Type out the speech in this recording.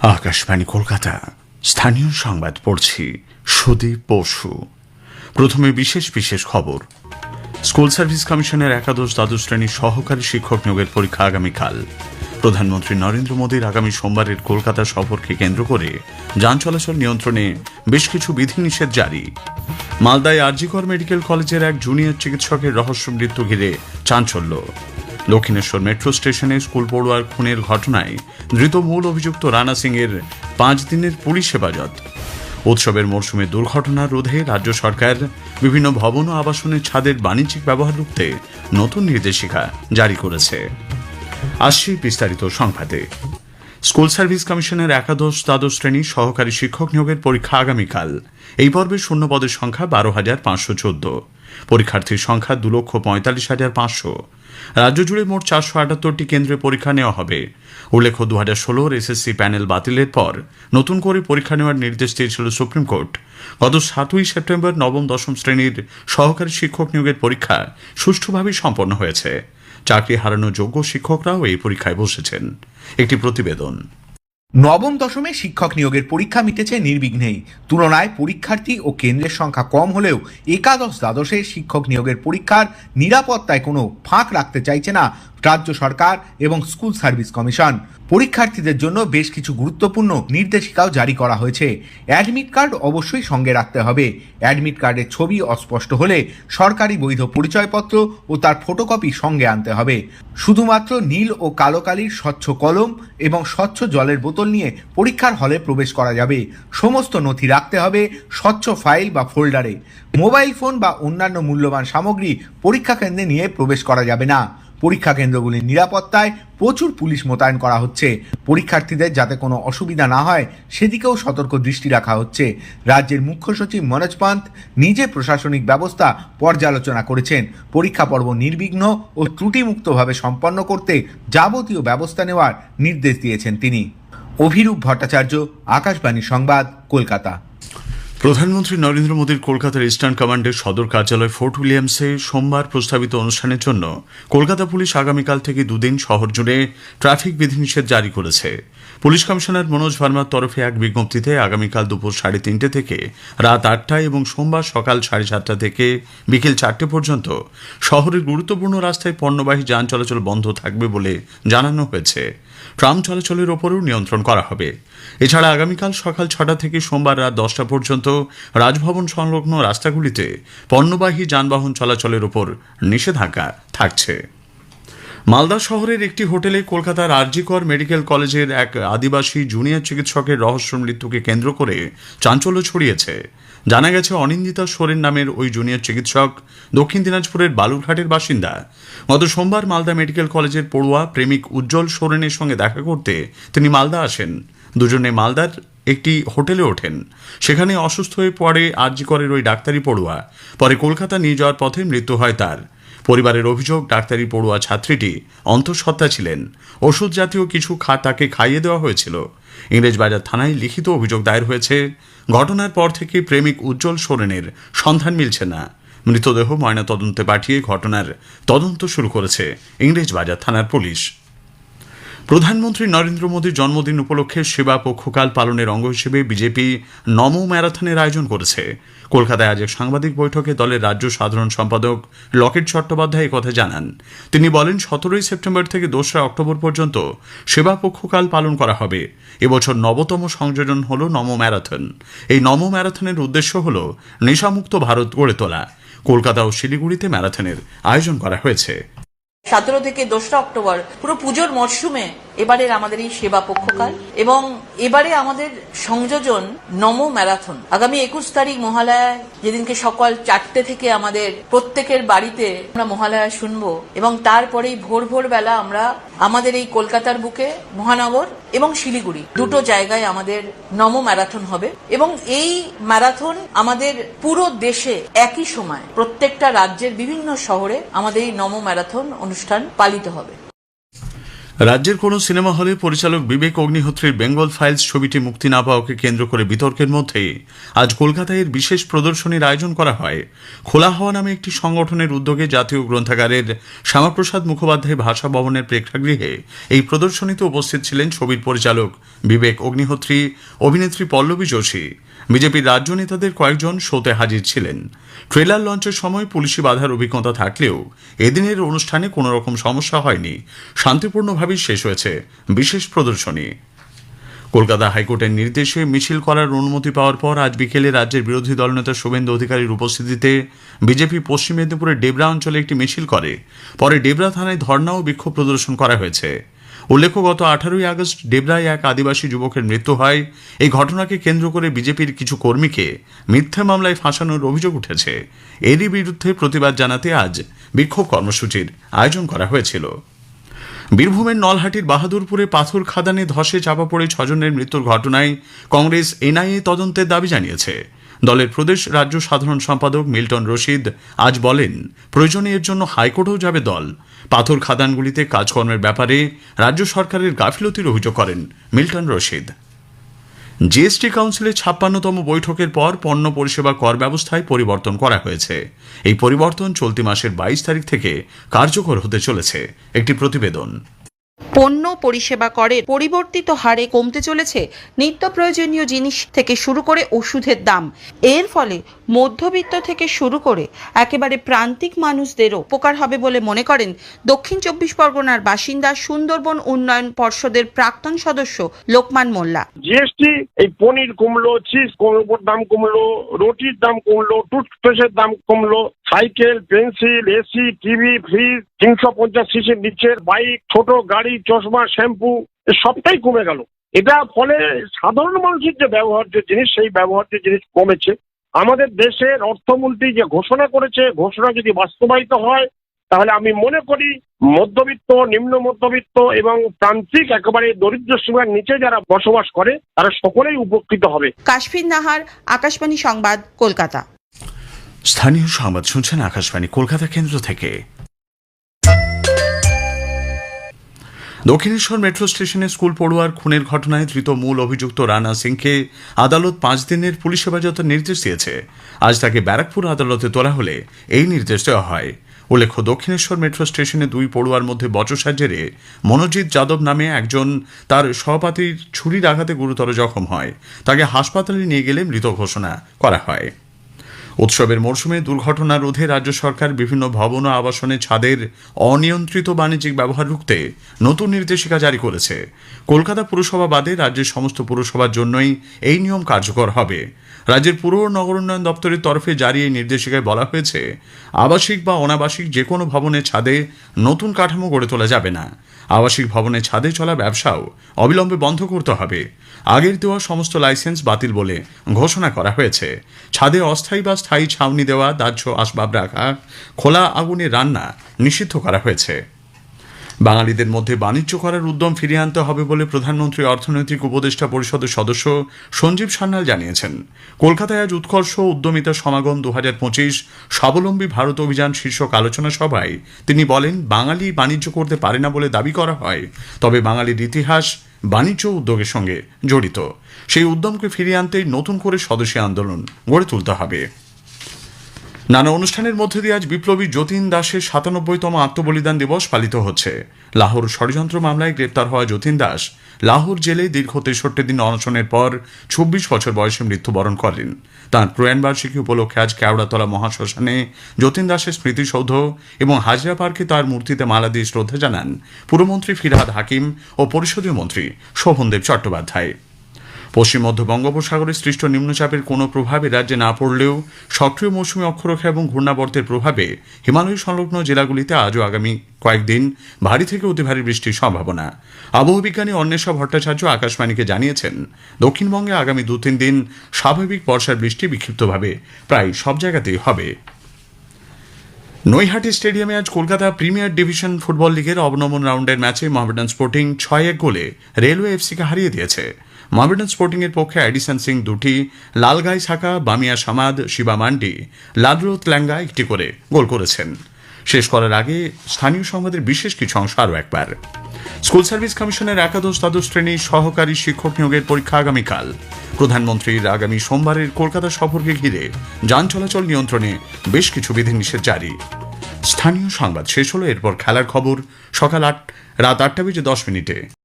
আকাশবাণী, কলকাতা। স্থানীয় সংবাদ পড়ছি সুদীপ বসু। প্রথমে বিশেষ বিশেষ খবর। স্কুল সার্ভিস কমিশনের একাদশ দ্বাদশ শ্রেণির সহকারী শিক্ষক নিয়োগের পরীক্ষা আগামীকাল। প্রধানমন্ত্রী নরেন্দ্র মোদীর আগামী সোমবারের কলকাতা সফরকে কেন্দ্র করে যান চলাচল নিয়ন্ত্রণে বেশ কিছু বিধিনিষেধ জারি। মালদায় আরজিকর মেডিকেল কলেজের এক জুনিয়র চিকিৎসকের রহস্য মৃত্যু ঘিরে চাঞ্চল্য। দক্ষিণেশ্বর মেট্রো স্টেশনে স্কুল পড়ুয়ার খুনের ঘটনায় ধৃত মূল অভিযুক্ত রানা সিং এর পাঁচ দিনের পুলিশ হেফাজত। উৎসবের মরশুমে দুর্ঘটনা রোধে রাজ্য সরকার বিভিন্ন ভবন ও আবাসনের ছাদের বাণিজ্যিক ব্যবহার রুখতে নতুন নির্দেশিকা জারি করেছে। আসছি বিস্তারিত সংবাদে। স্কুল সার্ভিস কমিশনের একাদশ দ্বাদশ শ্রেণির সহকারী শিক্ষক নিয়োগের পরীক্ষা আগামীকাল। এই পর্বে শূন্য পদের সংখ্যা বারো হাজার পাঁচশো চোদ্দ। পরীক্ষার্থীর সংখ্যা দু লক্ষ পঁয়তাল্লিশ হাজার পাঁচশো। রাজ্য জুড়ে মোট চারশো আটাত্তরটি কেন্দ্রে পরীক্ষা নেওয়া হবে। উল্লেখ্য দু হাজার ষোলোর এসএসসি প্যানেল বাতিলের পর নতুন করে পরীক্ষা নেওয়ার নির্দেশ দিয়েছিল সুপ্রিম কোর্ট। গত সাতই সেপ্টেম্বর নবম, দশম শ্রেণির সহকারী শিক্ষক নিয়োগের পরীক্ষা সুষ্ঠুভাবে সম্পন্ন হয়েছে। চাকরি হারানো যোগ্য শিক্ষকরাও এই পরীক্ষায় বসেছেন। একটি প্রতিবেদন। নবম দশমে শিক্ষক নিয়োগের পরীক্ষা মিটেছে নির্বিঘ্নেই। তুলনায় পরীক্ষার্থী ও কেন্দ্রের সংখ্যা কম হলেও একাদশ দ্বাদশে শিক্ষক নিয়োগের পরীক্ষার নিরাপত্তায় কোনো ফাঁক রাখতে চাইছে না রাজ্য সরকার এবং স্কুল সার্ভিস কমিশন। পরীক্ষার্থীদের জন্য বেশ কিছু গুরুত্বপূর্ণ নির্দেশিকাও জারি করা হয়েছে। অ্যাডমিট কার্ড অবশ্যই সঙ্গে রাখতে হবে। অ্যাডমিট কার্ডের ছবি অস্পষ্ট হলে সরকারি বৈধ পরিচয়পত্র ও তার ফটোকপি সঙ্গে আনতে হবে। শুধুমাত্র নীল ও কালো কালির স্বচ্ছ কলম এবং স্বচ্ছ জলের বোতল নিয়ে পরীক্ষার হলে প্রবেশ করা যাবে। সমস্ত নথি রাখতে হবে স্বচ্ছ ফাইল বা ফোল্ডারে। মোবাইল ফোন বা অন্যান্য মূল্যবান সামগ্রী পরীক্ষা কেন্দ্রে নিয়ে প্রবেশ করা যাবে না। পরীক্ষা কেন্দ্রগুলির নিরাপত্তায় প্রচুর পুলিশ মোতায়েন করা হচ্ছে। পরীক্ষার্থীদের যাতে কোনো অসুবিধা না হয়, সেদিকেও সতর্ক দৃষ্টি রাখা হচ্ছে। রাজ্যের মুখ্য সচিব মনোজ পান্ত নিজে প্রশাসনিক ব্যবস্থা পর্যালোচনা করেছেন। পরীক্ষা পর্ব নির্বিঘ্ন ও ত্রুটিমুক্তভাবে সম্পন্ন করতে যাবতীয় ব্যবস্থা নেওয়ার নির্দেশ দিয়েছেন তিনি। অভিরূপ ভট্টাচার্য, আকাশবাণী সংবাদ, কলকাতা। প্রধানমন্ত্রী নরেন্দ্র মোদীর কলকাতার ইস্টার্ন কমান্ডের সদর কার্যালয় ফোর্ট উইলিয়ামসে সোমবার প্রস্তাবিত অনুষ্ঠানের জন্য কলকাতা পুলিশ আগামীকাল থেকে দুদিন শহর জুড়ে ট্রাফিক বিধিনিষেধ জারি করেছে। পুলিশ কমিশনার মনোজ ভার্মার তরফে এক বিজ্ঞপ্তিতে আগামীকাল দুপুর সাড়ে তিনটে থেকে রাত আটটায় এবং সোমবার সকাল সাড়ে সাতটা থেকে বিকেল চারটে পর্যন্ত শহরের গুরুত্বপূর্ণ রাস্তায় পণ্যবাহী যান চলাচল বন্ধ থাকবে বলে জানানো হয়েছে। ট্রাম চলাচলের ওপরও নিয়ন্ত্রণ করা হবে। এছাড়া আগামীকাল সকাল ছটা থেকে সোমবার রাত দশটা পর্যন্ত রাজভবন সংলগ্ন রাস্তাগুলিতে পণ্যবাহী যানবাহন চলাচলের ওপর নিষেধাজ্ঞা থাকছে। মালদা শহরের একটি হোটেলে কলকাতার আরজিকর মেডিকেল কলেজের এক আদিবাসী জুনিয়র চিকিৎসকের রহস্য মৃত্যুকে কেন্দ্র করে চাঞ্চল্য ছড়িয়েছে। জানা গেছে, অনিন্দিতা সোরেন নামের ওই জুনিয়র চিকিৎসক দক্ষিণ দিনাজপুরের বালুরঘাটের বাসিন্দা। গত সোমবার মালদা মেডিকেল কলেজের পড়ুয়া প্রেমিক উজ্জ্বল সোরেনের সঙ্গে দেখা করতে তিনি মালদা আসেন। দুজনে মালদার একটি হোটেলে ওঠেন। সেখানে অসুস্থ হয়ে পড়ে আরজিকরের ওই ডাক্তারি পড়ুয়া। পরে কলকাতা নিয়ে যাওয়ার পথে মৃত্যু হয় তার। পরিবারের অভিযোগ, ডাক্তারি পড়ুয়া ছাত্রীটি অন্তঃসত্ত্বা ছিলেন। ওষুধ জাতীয় কিছু খা, তাকে খাইয়ে দেওয়া হয়েছিল। ইংরেজবাজার থানায় লিখিত অভিযোগ দায়ের হয়েছে, ঘটনার পর থেকে প্রেমিক উজ্জ্বল সোরেনের সন্ধান মিলছে না। মৃতদেহ ময়নাতদন্তে পাঠিয়ে ঘটনার তদন্ত শুরু করেছে ইংরেজবাজার থানার পুলিশ। প্রধানমন্ত্রী নরেন্দ্র মোদীর জন্মদিন উপলক্ষে সেবা পক্ষকাল পালনের অঙ্গ হিসেবে বিজেপি নমো ম্যারাথনের আয়োজন করেছে। কলকাতায় আজ এক সাংবাদিক বৈঠকে দলের রাজ্য সাধারণ সম্পাদক লকেট চট্টোপাধ্যায় কথা জানান। তিনি বলেন, সতেরোই সেপ্টেম্বর থেকে দোসরা অক্টোবর পর্যন্ত সেবা পক্ষকাল পালন করা হবে। এবছর নবতম সংযোজন হল নমো ম্যারাথন। এই নমো ম্যারাথনের উদ্দেশ্য হল নেশামুক্ত ভারত গড়ে তোলা। কলকাতা ও শিলিগুড়িতে ম্যারাথনের আয়োজন করা হয়েছে। সতেরো থেকে দোসরা অক্টোবর, পুরো পুজোর মরশুমে এবারের আমাদের এই সেবা পক্ষকাল এবং এবারে আমাদের সংযোজন নম ম্যারাথন। আগামী একুশ তারিখ মহালয়া, যেদিনকে সকাল চারটে থেকে আমাদের প্রত্যেকের বাড়িতে আমরা মহালয়া শুনব এবং তারপরেই ভোর ভোর বেলা আমরা আমাদের এই কলকাতার বুকে মহানগর এবং শিলিগুড়ি দুটো জায়গায় আমাদের নম ম্যারাথন হবে এবং এই ম্যারাথন আমাদের পুরো দেশে একই সময় প্রত্যেকটা রাজ্যের বিভিন্ন শহরে আমাদের এই নম ম্যারাথন অনুষ্ঠান পালিত হবে। রাজ্যের কোনো সিনেমা হলে পরিচালক বিবেক অগ্নিহোত্রীর বেঙ্গল ফাইলস ছবিটি মুক্তি না পাওয়াকে কেন্দ্র করে বিতর্কের মধ্যে আজ কলকাতায় এর বিশেষ প্রদর্শনীর আয়োজন করা হয়। খোলা হওয়া নামে একটি সংগঠনের উদ্যোগে জাতীয় গ্রন্থাগারের শ্যামাপ্রসাদ মুখোপাধ্যায় ভাষা ভবনের প্রেক্ষাগৃহে এই প্রদর্শনীতে উপস্থিত ছিলেন ছবির পরিচালক বিবেক অগ্নিহোত্রী, অভিনেত্রী পল্লবী যোশী। বিজেপির রাজ্য নেতাদের কয়েকজন শোতে হাজির ছিলেন। ট্রেলার লঞ্চের সময় পুলিশি বাধার অভিজ্ঞতা থাকলেও এদিনের অনুষ্ঠানে কোনো রকম সমস্যা হয়নি। শান্তিপূর্ণভাবেই শেষ হয়েছে বিশেষ প্রদর্শনী। কলকাতা হাইকোর্টের নির্দেশে মিছিল করার অনুমতি পাওয়ার পর আজ বিকেলে রাজ্যের বিরোধী দলনেতা শুভেন্দু অধিকারীর উপস্থিতিতে বিজেপি পশ্চিম মেদিনীপুরের ডেবরা অঞ্চলে একটি মিছিল করে। পরে ডেবরা থানায় ধর্ণা ও বিক্ষোভ প্রদর্শন করা হয়েছে। উল্লেখ্য, গত আঠারোই আগস্ট ডেবরায় এক আদিবাসী যুবকের মৃত্যু হয়। এই ঘটনাকে কেন্দ্র করে বিজেপির কিছু কর্মীকে মিথ্যা মামলায় ফাঁসানোর অভিযোগ উঠেছে। এরই বিরুদ্ধে প্রতিবাদ জানাতে আজ বিক্ষোভ কর্মসূচির আয়োজন করা হয়েছিল। বীরভূমের নলহাটির বাহাদুরপুরে পাথর খাদানে ধসে চাপা পড়ে ছজনের মৃত্যুর ঘটনায় কংগ্রেস এনআইএ তদন্তের দাবি জানিয়েছে। দলের প্রদেশ রাজ্য সাধারণ সম্পাদক মিল্টন রশিদ আজ বলেন, প্রয়োজনে এর জন্য হাইকোর্টেও যাবে দল। পাথর খাদানগুলিতে কাজকর্মের ব্যাপারে রাজ্য সরকারের গাফিলতির অভিযোগ করেন মিল্টন রশিদ। জিএসটি কাউন্সিলের ছাপ্পান্নতম বৈঠকের পর পণ্য পরিষেবা কর ব্যবস্থায় পরিবর্তন করা হয়েছে। এই পরিবর্তন চলতি মাসের বাইশ তারিখ থেকে কার্যকর হতে চলেছে। একটি প্রতিবেদন। পণ্য পরিষেবা করের পরিবর্তিত হারে কমতে চলেছে নিত্য প্রয়োজনীয় জিনিস থেকে শুরু করে ওষুধের দাম। এর ফলে মধ্যবিত্ত থেকে শুরু করে একেবারে প্রান্তিক মানুষদেরও উপকার হবে বলে মনে করেন দক্ষিণ চব্বিশ পরগনার বাসিন্দা সুন্দরবন উন্নয়ন পর্ষদের প্রাক্তন সদস্য লোকমান মোল্লা। জিএসটি এই পনির কমলো, চিজ কমলোর দাম কমলো, রুটির দাম কমলো, টুথপেস্টের দাম কমলো cycle, pencil, AC, TV, fridge, তিনশো পঞ্চাশ সিসির নিচের বাইক, ছোট গাড়ি, চশমা, শ্যাম্পু সবটাই কমে গেল। এটা ফলে সাধারণ মানুষের যে ব্যবহার্য জিনিস, সেই ব্যবহার্য জিনিস কমেছে। আমাদের দেশের অর্থমন্ত্রী যে ঘোষণা করেছে, ঘোষণা যদি বাস্তবায়িত হয়, তাহলে আমি মনে করি মধ্যবিত্ত, নিম্ন মধ্যবিত্ত এবং প্রান্তিক, একেবারে দরিদ্র সীমার নিচে যারা বসবাস করে, তারা সকলেই উপকৃত হবে। কাশ্মীর নাহার, আকাশবাণী সংবাদ, কলকাতা। স্থানীয় সংবাদ শুনছেন আকাশবাণী কলকাতা কেন্দ্র থেকে। দক্ষিণেশ্বর মেট্রো স্টেশনে স্কুল পড়ুয়ার খুনের ঘটনায় ধৃত মূল অভিযুক্ত রানা সিংকে আদালত পাঁচ দিনের পুলিশ হেফাজতের নির্দেশ দিয়েছে। আজ তাকে ব্যারাকপুর আদালতে তোলা হলে এই নির্দেশ দেওয়া হয়। উল্লেখ্য, দক্ষিণেশ্বর মেট্রো স্টেশনে দুই পড়ুয়ার মধ্যে বচসার জেরে মনোজিৎ যাদব নামে একজন তার সহপাঠীর ছুরির আঘাতে গুরুতর জখম হয়। তাকে হাসপাতালে নিয়ে গেলে মৃত ঘোষণা করা হয়। উৎসবের মরশুমে দুর্ঘটনা রোধে রাজ্য সরকার বিভিন্ন ভবন ও আবাসনে ছাদের অনিয়ন্ত্রিত বাণিজ্যিক ব্যবহার রুখতে নতুন নির্দেশিকা জারি করেছে। কলকাতা পুরসভা বাদে রাজ্যের সমস্ত পুরসভার জন্যই এই নিয়ম কার্যকর হবে। রাজ্যের পুর নগর উন্নয়ন দপ্তরের তরফে জারি এই নির্দেশিকায় বলা হয়েছে, আবাসিক বা অনাবাসিক যে কোনো ভবনের ছাদে নতুন কাঠামো গড়ে তোলা যাবে না। আবাসিক ভবনের ছাদে চলা ব্যবসাও অবিলম্বে বন্ধ করতে হবে। আগের দেওয়া সমস্ত লাইসেন্স বাতিল বলে ঘোষণা করা হয়েছে। ছাদে অস্থায়ী বা স্থায়ী ছাউনি দেওয়া, দাহ্য আসবাব রাখা, খোলা আগুনে রান্না নিষিদ্ধ করা হয়েছে। বাঙালিদের মধ্যে বাণিজ্য করার উদ্যম ফিরিয়ে আনতে হবে বলে প্রধানমন্ত্রী অর্থনৈতিক উপদেষ্টা পরিষদের সদস্য সঞ্জীব সান্যাল জানিয়েছেন। কলকাতায় আজ উৎকর্ষ উদ্যমিতা সমাগম দু পঁচিশ স্বাবলম্বী ভারত অভিযান শীর্ষক আলোচনা সভায় তিনি বলেন, বাঙালি বাণিজ্য করতে পারে না বলে দাবি করা হয়, তবে বাঙালির ইতিহাস বাণিজ্য উদ্যোগের সঙ্গে জড়িত। সেই উদ্যমকে ফিরিয়ে আনতেই নতুন করে স্বদেশী আন্দোলন গড়ে তুলতে হবে। নানা অনুষ্ঠানের মধ্যে দিয়ে আজ বিপ্লবী যতীন দাসের সাতানব্বইতম আত্মবলিদান দিবস পালিত হচ্ছে। লাহোর ষড়যন্ত্র মামলায় গ্রেপ্তার হওয়া যতীন দাস লাহোর জেলে দীর্ঘ তেষট্টি দিন অনশনের পর চব্বিশ বছর বয়সে মৃত্যুবরণ করেন। তাঁর প্রয়াণবার্ষিকী উপলক্ষে আজ কেওড়াতলা মহাশ্মশানে যতীন দাসের স্মৃতিসৌধ এবং হাজরা পার্কে তার মূর্তিতে মালা দিয়ে শ্রদ্ধা জানান। পুরমন্ত্রী ফিরহাদ হাকিম ও পরিষদীয় মন্ত্রী শোভনদেব চট্টোপাধ্যায়। পশ্চিম মধ্য বঙ্গোপসাগরে সৃষ্ট নিম্নচাপের কোনো প্রভাবে রাজ্যে না পড়লেও সক্রিয় মৌসুমী অক্ষরেখা এবং ঘূর্ণাবর্তের প্রভাবে হিমালয় সংলগ্ন জেলাগুলিতে আজও আগামী কয়েকদিন ভারী থেকে অতি ভারী বৃষ্টির সম্ভাবনা। আবহাওয়া বিজ্ঞানী অন্বেষা ভট্টাচার্য আকাশবাণীকে জানিয়েছেন, দক্ষিণবঙ্গে আগামী দু তিন দিন স্বাভাবিক বর্ষার বৃষ্টি বিক্ষিপ্তভাবে প্রায় সব জায়গাতেই হবে। নৈহাটি স্টেডিয়ামে আজ কলকাতা প্রিমিয়ার ডিভিশন ফুটবল লিগের অবনমন রাউন্ডের ম্যাচে মহামেডান স্পোর্টিং ছয় এক গোলে রেলওয়ে এফসিকে হারিয়ে দিয়েছে। মহামেডান স্পোর্টিং এর পক্ষে অ্যাডিসন সিং দুটি, লালগাই শাখা বামিয়া সামাদ, শিবা মান্ডি লাদরোত ল্যাঙ্গা একটি করে গোল করেছেন। শেষ করার আগে স্থানীয় সংবাদের বিশেষ কিছু অংশ আরও একবার। স্কুল সার্ভিস কমিশনের একাদশ দ্বাদশ শ্রেণির সহকারী শিক্ষক নিয়োগের পরীক্ষা আগামীকাল। প্রধানমন্ত্রীর আগামী সোমবারের কলকাতা সফরকে ঘিরে যান চলাচল নিয়ন্ত্রণে বেশ কিছু বিধিনিষেধ জারি। স্থানীয় সংবাদ শেষ হলো, এরপর খেলার খবর সকাল আট, রাত আটটা বেজে দশ মিনিটে।